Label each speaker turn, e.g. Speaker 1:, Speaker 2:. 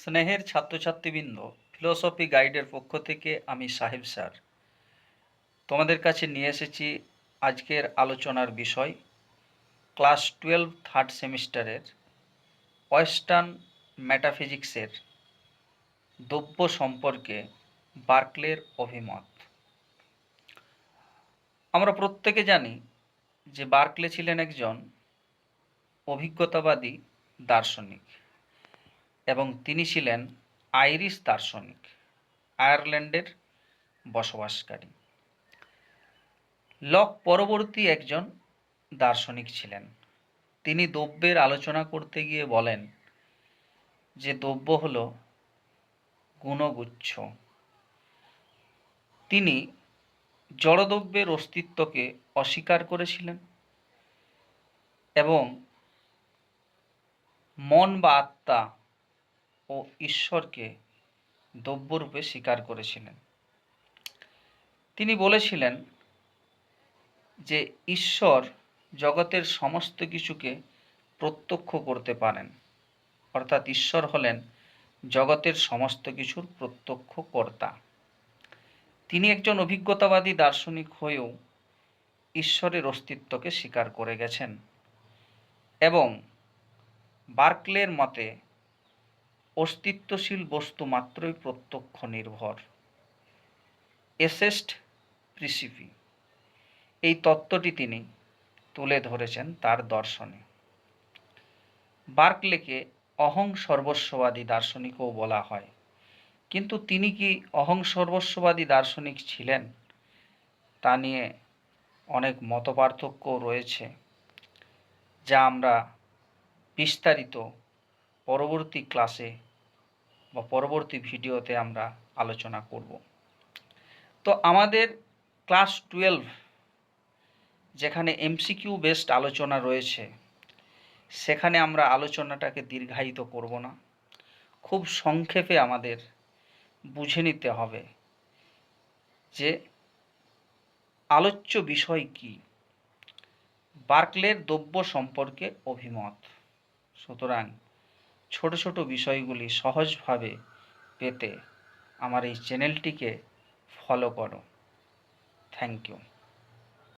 Speaker 1: স্নেহের ছাত্রছাত্রীবৃন্দ ফিলোসফি গাইডের পক্ষ থেকে আমি সাহেব স্যার। তোমাদের কাছে নিয়ে এসেছি আজকের আলোচনার বিষয়, ক্লাস টুয়েলভ, থার্ড সেমিস্টারের ওয়েস্টার্ন ম্যাটাফিজিক্সের দ্রব্য সম্পর্কে বার্কলের অভিমত। আমরা প্রত্যেকে জানি যে বার্কলে ছিলেন একজন অভিজ্ঞতাবাদী দার্শনিক। এবং তিনি ছিলেন আইরিশ দার্শনিক, আয়ারল্যান্ডের বসবাসকারী। লক পরবর্তী একজন দার্শনিক ছিলেন। তিনি দ্রব্যের আলোচনা করতে গিয়ে বলেন যে দ্রব্য হল গুণগুচ্ছ। তিনি জড়দ্রব্যের অস্তিত্বকে অস্বীকার করেছিলেন এবং মন বা আত্মা ও ঈশ্বরকে দ্রব্যরূপে স্বীকার করেছিলেন। তিনি বলেছিলেন যে ঈশ্বর জগতের সমস্ত কিছুকে প্রত্যক্ষ করতে পারেন। অর্থাৎ ঈশ্বর হলেন জগতের সমস্ত কিছুর প্রত্যক্ষ কর্তা। তিনি একজন অভিজ্ঞতাবাদী দার্শনিক হয়েও ঈশ্বরের অস্তিত্বকে স্বীকার করে গেছেন এবং বার্কলের মতে অস্তিত্বশীল বস্তু মাত্রই প্রত্যক্ষ নির্ভর। এসেস্ট প্রিসিপি। এই তত্ত্বটি তিনি তুলে ধরেছেন তার দর্শনে। বার্কলেকে অহং সর্বস্ববাদী দার্শনিকও বলা হয়। কিন্তু তিনি কি অহং সর্বস্ববাদী দার্শনিক ছিলেন? তা নিয়ে অনেক মতপার্থক্য রয়েছে, যা আমরা বিস্তারিত পরবর্তী ক্লাসে বা পরবর্তী ভিডিওতে আমরা আলোচনা করব। তো আমাদের ক্লাস টুয়েলভ, যেখানে এমসিকিউ বেসড আলোচনা রয়েছে, সেখানে আমরা আলোচনাটাকে দীর্ঘায়িত করব না। খুব সংক্ষেপে আমাদের বুঝে নিতে হবে যে আলোচ্য বিষয় কি? বার্কলের দ্রব্য সম্পর্কে অভিমত। সুতরাং ছোট ছোট বিষয়গুলি সহজভাবে পেতে আমার এই চ্যানেলটিকে ফলো করো। Thank you